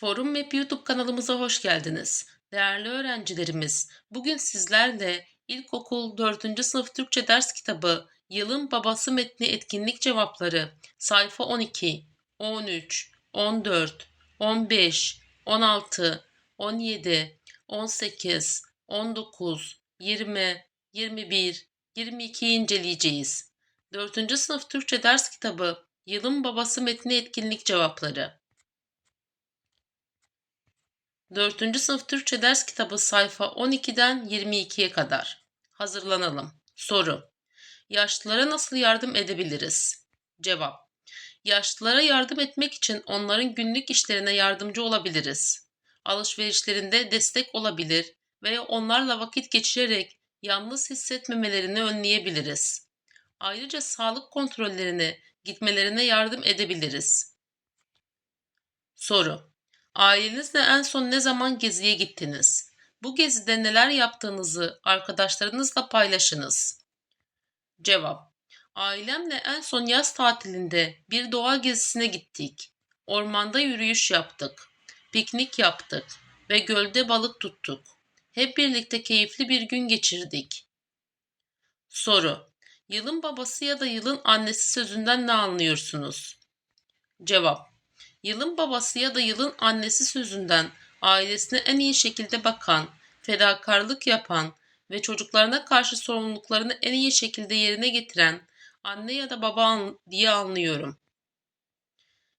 Forum Map YouTube kanalımıza hoş geldiniz. Değerli öğrencilerimiz, bugün sizlerle İlkokul 4. sınıf Türkçe ders kitabı Yılın Babası metni etkinlik cevapları sayfa 12, 13, 14, 15, 16, 17, 18, 19, 20, 21, 22'yi inceleyeceğiz. 4. sınıf Türkçe ders kitabı Yılın Babası metni etkinlik cevapları 4. sınıf Türkçe ders kitabı sayfa 12'den 22'ye kadar. Hazırlanalım. Soru. Yaşlılara nasıl yardım edebiliriz? Cevap. Yaşlılara yardım etmek için onların günlük işlerine yardımcı olabiliriz. Alışverişlerinde destek olabilir veya onlarla vakit geçirerek yalnız hissetmemelerini önleyebiliriz. Ayrıca sağlık kontrollerine gitmelerine yardım edebiliriz. Soru. Ailenizle en son ne zaman geziye gittiniz? Bu gezide neler yaptığınızı arkadaşlarınızla paylaşınız. Cevap. Ailemle en son yaz tatilinde bir doğa gezisine gittik. Ormanda yürüyüş yaptık. Piknik yaptık ve gölde balık tuttuk. Hep birlikte keyifli bir gün geçirdik. Soru. Yılın babası ya da yılın annesi sözünden ne anlıyorsunuz? Cevap. Yılın babası ya da yılın annesi sözünden ailesine en iyi şekilde bakan, fedakarlık yapan ve çocuklarına karşı sorumluluklarını en iyi şekilde yerine getiren anne ya da baba diye anlıyorum.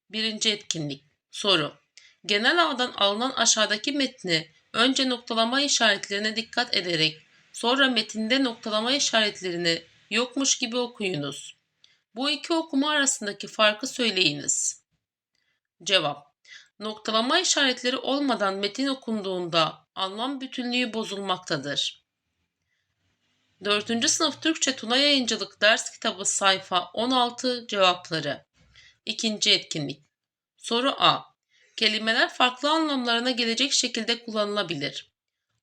Birinci etkinlik. Soru. Genel ağdan alınan aşağıdaki metni önce noktalama işaretlerine dikkat ederek sonra metinde noktalama işaretlerini yokmuş gibi okuyunuz. Bu iki okuma arasındaki farkı söyleyiniz. Cevap. Noktalama işaretleri olmadan metin okunduğunda anlam bütünlüğü bozulmaktadır. 4. sınıf Türkçe Tuna Yayıncılık ders kitabı sayfa 16 cevapları. İkinci etkinlik. Soru A. Kelimeler farklı anlamlarına gelecek şekilde kullanılabilir.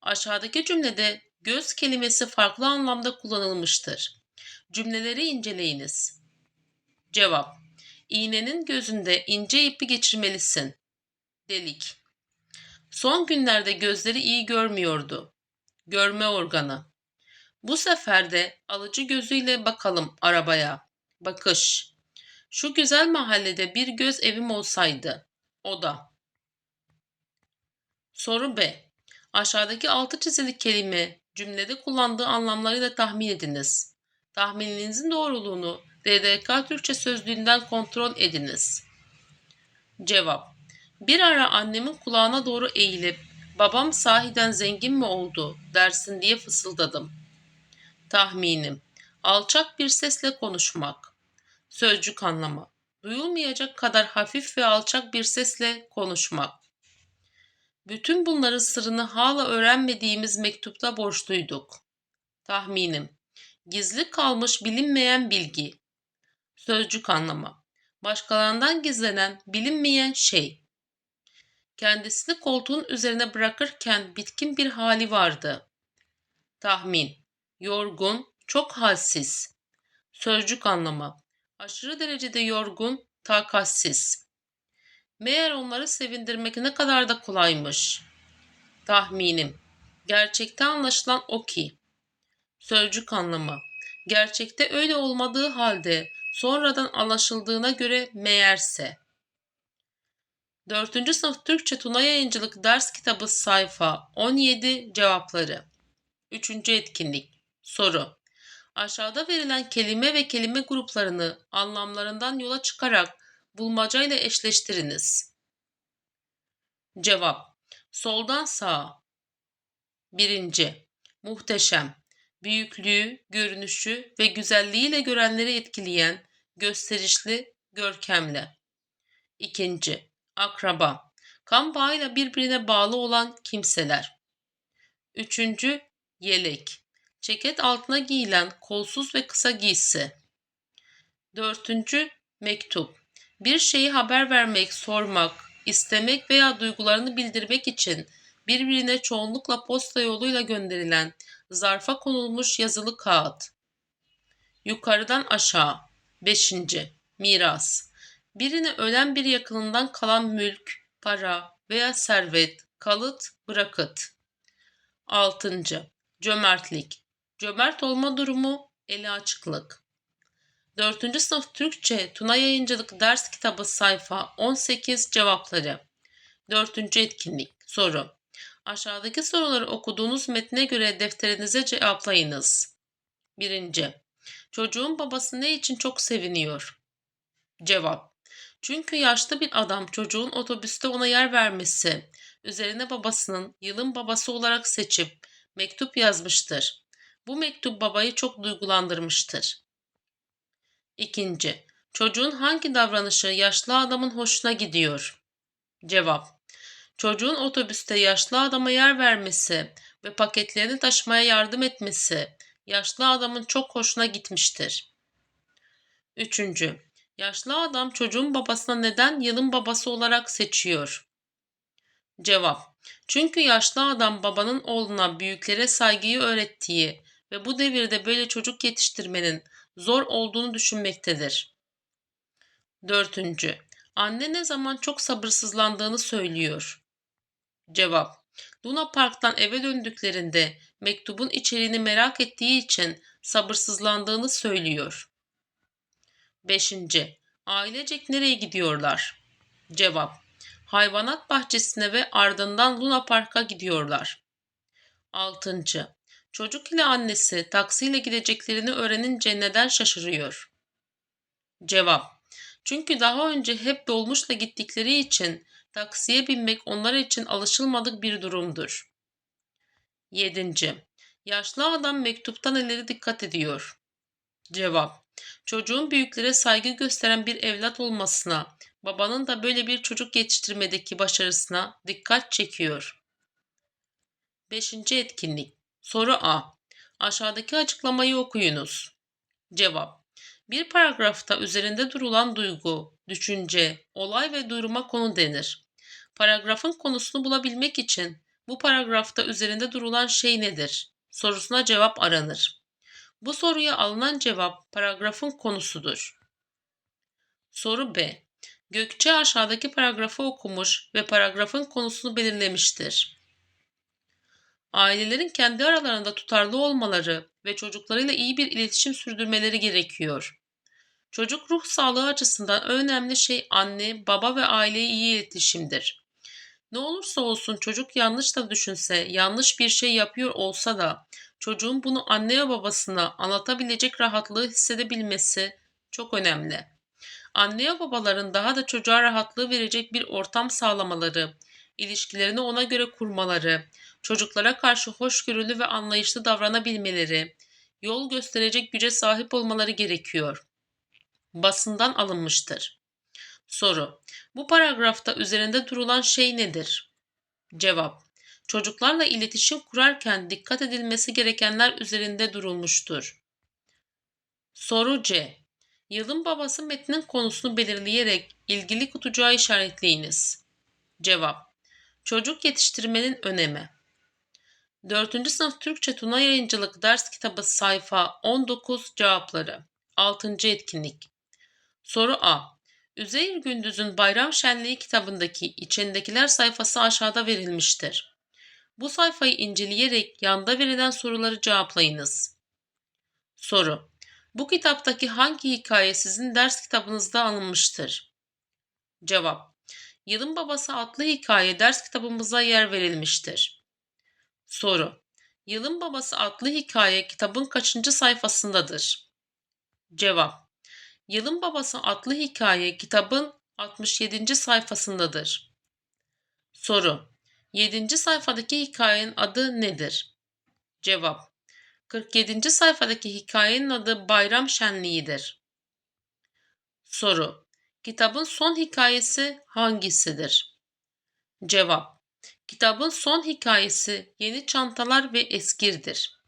Aşağıdaki cümlede göz kelimesi farklı anlamda kullanılmıştır. Cümleleri inceleyiniz. Cevap. İğnenin gözünde ince ipi geçirmelisin. Delik. Son günlerde gözleri iyi görmüyordu. Görme organı. Bu sefer de alıcı gözüyle bakalım arabaya. Bakış. Şu güzel mahallede bir göz evim olsaydı. Oda. Soru B. Aşağıdaki altı çizili kelime cümlede kullandığı anlamlarıyla tahmin ediniz. Tahmininizin doğruluğunu DDK Türkçe sözlüğünden kontrol ediniz. Cevap. Bir ara annemin kulağına doğru eğilip babam sahiden zengin mi oldu dersin diye fısıldadım. Tahminim. Alçak bir sesle konuşmak. Sözcük anlamı. Duyulmayacak kadar hafif ve alçak bir sesle konuşmak. Bütün bunların sırrını hala öğrenmediğimiz mektupta borçluyduk. Tahminim. Gizli kalmış bilinmeyen bilgi. Sözcük anlamı. Başkalarından gizlenen, bilinmeyen şey. Kendisini koltuğun üzerine bırakırken bitkin bir hali vardı. Tahmin. Yorgun, çok halsiz. Sözcük anlamı. Aşırı derecede yorgun, takatsiz. Meğer onları sevindirmek ne kadar da kolaymış. Tahminim. Gerçekte anlaşılan o ki. Sözcük anlamı. Gerçekte öyle olmadığı halde sonradan anlaşıldığına göre meğerse. 4. sınıf Türkçe Tuna Yayıncılık ders kitabı sayfa 17 cevapları. 3. etkinlik. Soru. Aşağıda verilen kelime ve kelime gruplarını anlamlarından yola çıkarak bulmacayla eşleştiriniz. Cevap. Soldan sağa. Birinci. Muhteşem. Büyüklüğü, görünüşü ve güzelliğiyle görenleri etkileyen, gösterişli, görkemli. İkinci. Akraba. Kan bağıyla birbirine bağlı olan kimseler. Üçüncü. Yelek. Ceket altına giyilen kolsuz ve kısa giysi. Dördüncü. Mektup. Bir şeyi haber vermek, sormak, istemek veya duygularını bildirmek için birbirine çoğunlukla posta yoluyla gönderilen zarfa konulmuş yazılı kağıt. Yukarıdan aşağı. 5. Miras. Birine ölen bir yakınından kalan mülk, para, veya servet, kalıt, bırakıt. 6. Cömertlik. Cömert olma durumu, eli açıklık. 4. sınıf Türkçe Tuna Yayıncılık ders kitabı sayfa 18 cevapları. 4. etkinlik soru. Aşağıdaki soruları okuduğunuz metne göre defterinize cevaplayınız. 1. Çocuğun babası ne için çok seviniyor? Cevap. Çünkü yaşlı bir adam çocuğun otobüste ona yer vermesi, üzerine babasının yılın babası olarak seçip mektup yazmıştır. Bu mektup babayı çok duygulandırmıştır. İkinci, çocuğun hangi davranışı yaşlı adamın hoşuna gidiyor? Cevap, çocuğun otobüste yaşlı adama yer vermesi ve paketlerini taşımaya yardım etmesi yaşlı adamın çok hoşuna gitmiştir. Üçüncü, yaşlı adam çocuğun babasına neden yılın babası olarak seçiyor? Cevap, çünkü yaşlı adam babanın oğluna büyüklere saygıyı öğrettiği ve bu devirde böyle çocuk yetiştirmenin zor olduğunu düşünmektedir. Dördüncü, anne ne zaman çok sabırsızlandığını söylüyor. Cevap, Luna Park'tan eve döndüklerinde mektubun içeriğini merak ettiği için sabırsızlandığını söylüyor. 5. Ailecek nereye gidiyorlar? Cevap, hayvanat bahçesine ve ardından Luna Park'a gidiyorlar. 6. Çocuk ile annesi taksiyle gideceklerini öğrenince neden şaşırıyor? Cevap. Çünkü daha önce hep dolmuşla gittikleri için taksiye binmek onlar için alışılmadık bir durumdur. 7. Yaşlı adam mektuptan ileri dikkat ediyor. Cevap. Çocuğun büyüklere saygı gösteren bir evlat olmasına, babanın da böyle bir çocuk yetiştirmedeki başarısına dikkat çekiyor. 5. etkinlik Soru A. Aşağıdaki açıklamayı okuyunuz. Cevap. Bir paragrafta üzerinde durulan duygu, düşünce, olay ve duruma konu denir. Paragrafın konusunu bulabilmek için bu paragrafta üzerinde durulan şey nedir? sorusuna cevap aranır. Bu soruya alınan cevap paragrafın konusudur. Soru B. Gökçe aşağıdaki paragrafı okumuş ve paragrafın konusunu belirlemiştir. Ailelerin kendi aralarında tutarlı olmaları ve çocuklarıyla iyi bir iletişim sürdürmeleri gerekiyor. Çocuk ruh sağlığı açısından önemli şey anne, baba ve aileyi iyi iletişimdir. Ne olursa olsun çocuk yanlış da düşünse, yanlış bir şey yapıyor olsa da çocuğun bunu anne ve babasına anlatabilecek rahatlığı hissedebilmesi çok önemli. Anne ve babaların daha da çocuğa rahatlığı verecek bir ortam sağlamaları, ilişkilerini ona göre kurmaları, çocuklara karşı hoşgörülü ve anlayışlı davranabilmeleri, yol gösterecek güce sahip olmaları gerekiyor. Basından alınmıştır. Soru. Bu paragrafta üzerinde durulan şey nedir? Cevap. Çocuklarla iletişim kurarken dikkat edilmesi gerekenler üzerinde durulmuştur. Soru C. Yılın babası metnin konusunu belirleyerek ilgili kutucuğa işaretleyiniz. Cevap. Çocuk yetiştirmenin önemi. 4. sınıf Türkçe Tuna Yayıncılık ders kitabı sayfa 19 cevapları. 6. etkinlik. Soru A. Üzeyir Gündüz'ün Bayram Şenliği kitabındaki içindekiler sayfası aşağıda verilmiştir. Bu sayfayı inceleyerek yanda verilen soruları cevaplayınız. Soru. Bu kitaptaki hangi hikaye sizin ders kitabınızda alınmıştır? Cevap. Yılın Babası adlı hikaye ders kitabımıza yer verilmiştir. Soru. Yılın Babası adlı hikaye kitabın kaçıncı sayfasındadır? Cevap. Yılın Babası adlı hikaye kitabın 67. sayfasındadır. Soru. 7. sayfadaki hikayenin adı nedir? Cevap. 47. sayfadaki hikayenin adı Bayram Şenliği'dir. Soru. Kitabın son hikayesi hangisidir? Cevap. Kitabın son hikayesi Yeni Çantalar ve Eskir'dir.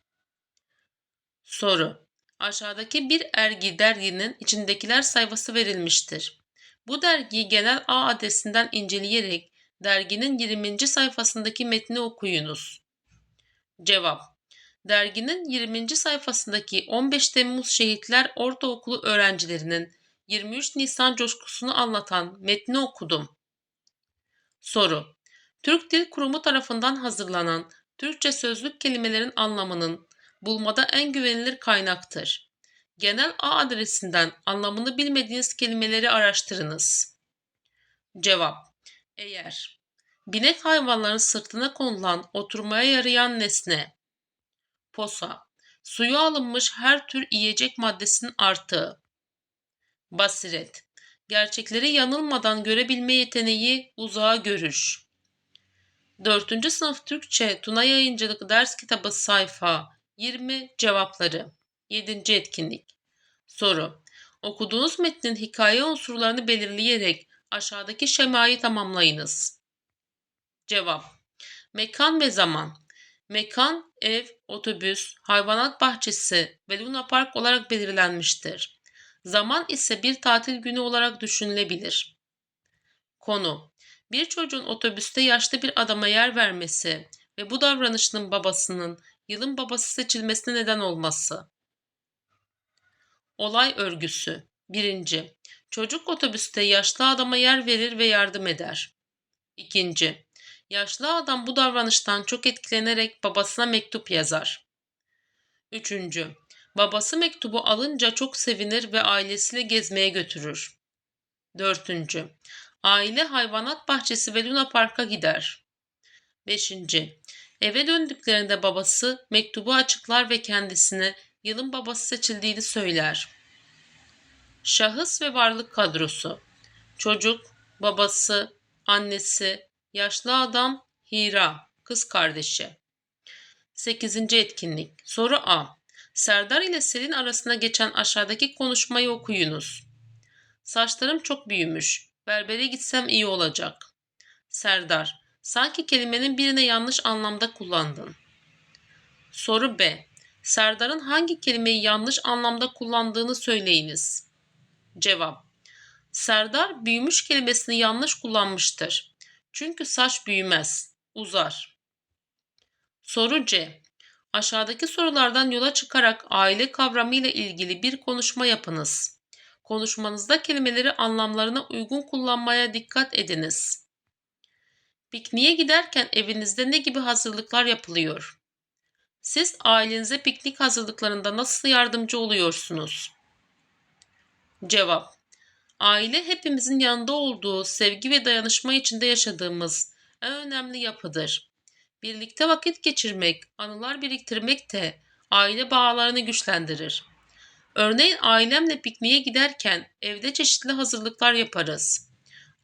Soru. Aşağıdaki bir ergi derginin içindekiler sayfası verilmiştir. Bu dergiyi genel A adresinden inceleyerek derginin 20. sayfasındaki metni okuyunuz. Cevap. Derginin 20. sayfasındaki 15 Temmuz Şehitler Ortaokulu öğrencilerinin 23 Nisan coşkusunu anlatan metni okudum. Soru. Türk Dil Kurumu tarafından hazırlanan Türkçe sözlük kelimelerin anlamının bulmada en güvenilir kaynaktır. Genel ağ adresinden anlamını bilmediğiniz kelimeleri araştırınız. Cevap Eğer Binek hayvanların sırtına konulan oturmaya yarayan nesne. Posa Suya alınmış her tür yiyecek maddesinin artığı. Basiret Gerçekleri yanılmadan görebilme yeteneği, uzağa görüş. 4. sınıf Türkçe Tuna Yayıncılık ders kitabı sayfa 20 cevapları. 7. etkinlik. Soru. Okuduğunuz metnin hikaye unsurlarını belirleyerek aşağıdaki şemayı tamamlayınız. Cevap. Mekan ve zaman. Mekan, ev, otobüs, hayvanat bahçesi ve Luna Park olarak belirlenmiştir. Zaman ise bir tatil günü olarak düşünülebilir. Konu Bir çocuğun otobüste yaşlı bir adama yer vermesi ve bu davranışının babasının yılın babası seçilmesine neden olması. Olay örgüsü 1. Çocuk otobüste yaşlı adama yer verir ve yardım eder. 2. Yaşlı adam bu davranıştan çok etkilenerek babasına mektup yazar. 3. Babası mektubu alınca çok sevinir ve ailesiyle gezmeye götürür. 4. Aile hayvanat bahçesi ve Luna Park'a gider. 5. Eve döndüklerinde babası mektubu açıklar ve kendisine yılın babası seçildiğini söyler. Şahıs ve varlık kadrosu. Çocuk, babası, annesi, yaşlı adam, Hira, kız kardeşi. 8. etkinlik. Soru A. Serdar ile Selin arasında geçen aşağıdaki konuşmayı okuyunuz. Saçlarım çok büyümüş. Berbere gitsem iyi olacak. Serdar. Sanki kelimenin birine yanlış anlamda kullandın. Soru B. Serdar'ın hangi kelimeyi yanlış anlamda kullandığını söyleyiniz. Cevap. Serdar büyümüş kelimesini yanlış kullanmıştır. Çünkü saç büyümez, uzar. Soru C. Aşağıdaki sorulardan yola çıkarak aile kavramı ile ilgili bir konuşma yapınız. Konuşmanızda kelimeleri anlamlarına uygun kullanmaya dikkat ediniz. Pikniğe giderken evinizde ne gibi hazırlıklar yapılıyor? Siz ailenize piknik hazırlıklarında nasıl yardımcı oluyorsunuz? Cevap Aile hepimizin yanında olduğu, sevgi ve dayanışma içinde yaşadığımız en önemli yapıdır. Birlikte vakit geçirmek, anılar biriktirmek de aile bağlarını güçlendirir. Örneğin ailemle pikniğe giderken evde çeşitli hazırlıklar yaparız.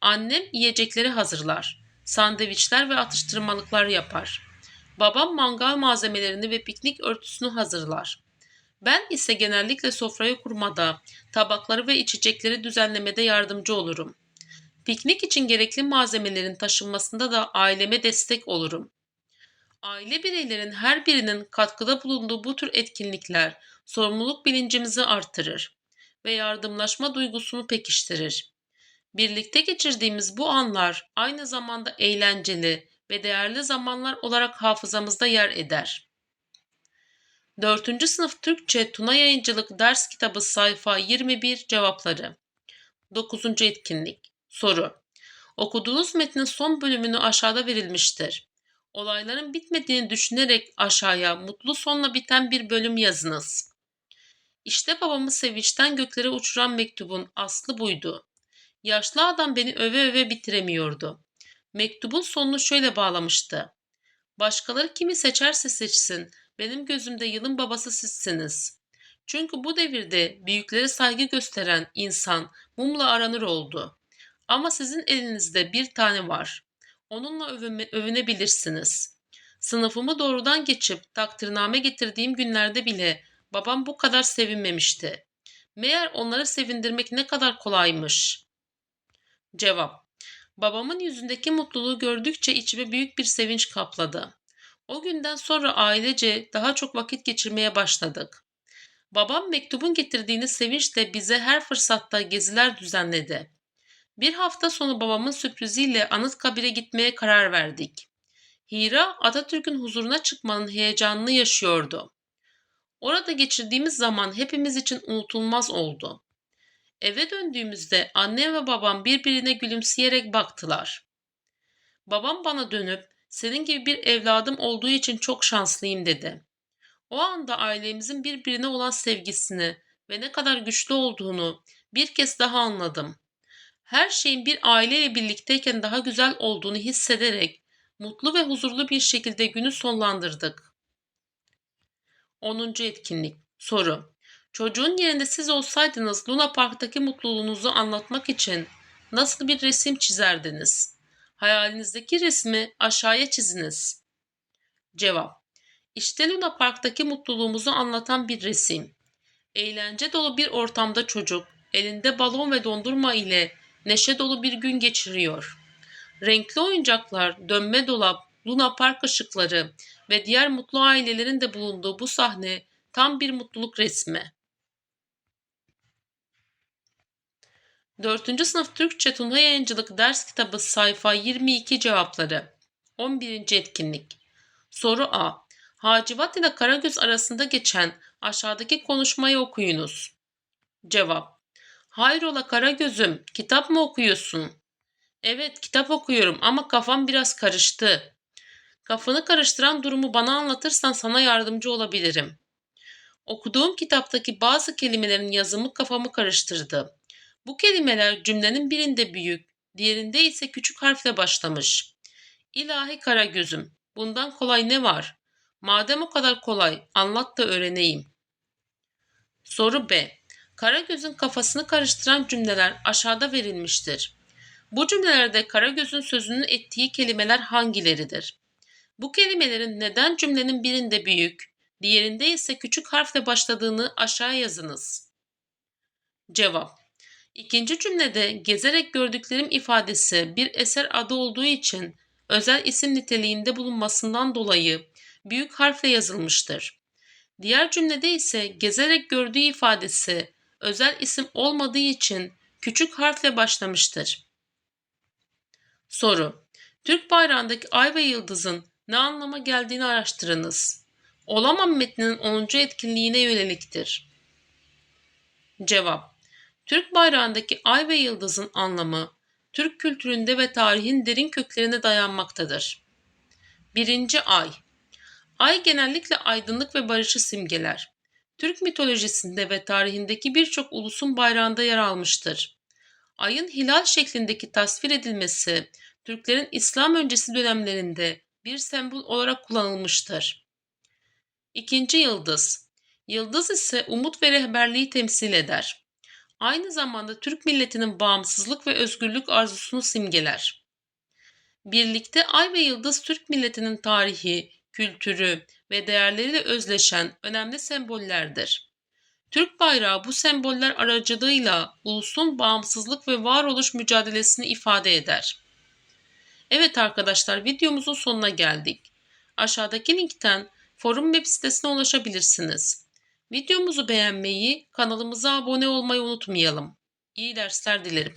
Annem yiyecekleri hazırlar. Sandviçler ve atıştırmalıklar yapar. Babam mangal malzemelerini ve piknik örtüsünü hazırlar. Ben ise genellikle sofrayı kurmada, tabakları ve içecekleri düzenlemede yardımcı olurum. Piknik için gerekli malzemelerin taşınmasında da aileme destek olurum. Aile bireylerin her birinin katkıda bulunduğu bu tür etkinlikler sorumluluk bilincimizi artırır ve yardımlaşma duygusunu pekiştirir. Birlikte geçirdiğimiz bu anlar aynı zamanda eğlenceli ve değerli zamanlar olarak hafızamızda yer eder. 4. sınıf Türkçe Tuna Yayıncılık ders kitabı sayfa 21 cevapları. 9. etkinlik. Soru. Okuduğunuz metnin son bölümünü aşağıda verilmiştir. Olayların bitmediğini düşünerek aşağıya mutlu sonla biten bir bölüm yazınız. İşte babamı sevinçten göklere uçuran mektubun aslı buydu. Yaşlı adam beni öve öve bitiremiyordu. Mektubun sonunu şöyle bağlamıştı. Başkaları kimi seçerse seçsin, benim gözümde yılın babası sizsiniz. Çünkü bu devirde büyüklere saygı gösteren insan mumla aranır oldu. Ama sizin elinizde bir tane var. Onunla övüne, övünebilirsiniz. Sınıfımı doğrudan geçip takdirname getirdiğim günlerde bile babam bu kadar sevinmemişti. Meğer onları sevindirmek ne kadar kolaymış. Cevap Babamın yüzündeki mutluluğu gördükçe içime büyük bir sevinç kapladı. O günden sonra ailece daha çok vakit geçirmeye başladık. Babam mektubun getirdiğini sevinçle bize her fırsatta geziler düzenledi. Bir hafta sonu babamın sürpriziyle Anıtkabir'e gitmeye karar verdik. Hira Atatürk'ün huzuruna çıkmanın heyecanını yaşıyordu. Orada geçirdiğimiz zaman hepimiz için unutulmaz oldu. Eve döndüğümüzde annem ve babam birbirine gülümseyerek baktılar. Babam bana dönüp senin gibi bir evladım olduğu için çok şanslıyım dedi. O anda ailemizin birbirine olan sevgisini ve ne kadar güçlü olduğunu bir kez daha anladım. Her şeyin bir aileyle birlikteyken daha güzel olduğunu hissederek mutlu ve huzurlu bir şekilde günü sonlandırdık. 10. etkinlik Soru Çocuğun yerinde siz olsaydınız Luna Park'taki mutluluğunuzu anlatmak için nasıl bir resim çizerdiniz? Hayalinizdeki resmi aşağıya çiziniz. Cevap İşte Luna Park'taki mutluluğumuzu anlatan bir resim. Eğlence dolu bir ortamda çocuk elinde balon ve dondurma ile neşe dolu bir gün geçiriyor. Renkli oyuncaklar, dönme dolap, Luna Park ışıkları ve diğer mutlu ailelerin de bulunduğu bu sahne tam bir mutluluk resmi. 4. sınıf Türkçe Tunha Yayıncılık ders kitabı sayfa 22 cevapları. 11. etkinlik. Soru A. Hacivat ile Karagöz arasında geçen aşağıdaki konuşmayı okuyunuz. Cevap. Hayrola Karagöz'üm, kitap mı okuyorsun? Evet, kitap okuyorum ama kafam biraz karıştı. Kafanı karıştıran durumu bana anlatırsan sana yardımcı olabilirim. Okuduğum kitaptaki bazı kelimelerin yazımı kafamı karıştırdı. Bu kelimeler cümlenin birinde büyük, diğerinde ise küçük harfle başlamış. İlahi kara gözüm, bundan kolay ne var? Madem o kadar kolay, anlat da öğreneyim. Soru B. Karagöz'ün kafasını karıştıran cümleler aşağıda verilmiştir. Bu cümlelerde Karagöz'ün sözünün ettiği kelimeler hangileridir? Bu kelimelerin neden cümlenin birinde büyük, diğerinde ise küçük harfle başladığını aşağı yazınız. Cevap İkinci cümlede gezerek gördüklerim ifadesi bir eser adı olduğu için özel isim niteliğinde bulunmasından dolayı büyük harfle yazılmıştır. Diğer cümlede ise gezerek gördüğü ifadesi özel isim olmadığı için küçük harfle başlamıştır. Soru Türk bayrağındaki ay ve yıldızın ne anlama geldiğini araştırınız. Olamam metninin 10. etkinliğine yöneliktir. Cevap Türk bayrağındaki ay ve yıldızın anlamı Türk kültüründe ve tarihin derin köklerine dayanmaktadır. Birinci ay Ay genellikle aydınlık ve barışı simgeler. Türk mitolojisinde ve tarihindeki birçok ulusun bayrağında yer almıştır. Ayın hilal şeklindeki tasvir edilmesi Türklerin İslam öncesi dönemlerinde bir sembol olarak kullanılmıştır. İkinci yıldız. Yıldız ise umut ve rehberliği temsil eder. Aynı zamanda Türk milletinin bağımsızlık ve özgürlük arzusunu simgeler. Birlikte Ay ve Yıldız Türk milletinin tarihi, kültürü ve değerleriyle özleşen önemli sembollerdir. Türk bayrağı bu semboller aracılığıyla ulusun bağımsızlık ve varoluş mücadelesini ifade eder. Evet arkadaşlar videomuzun sonuna geldik. Aşağıdaki linkten forum web sitesine ulaşabilirsiniz. Videomuzu beğenmeyi, kanalımıza abone olmayı unutmayalım. İyi dersler dilerim.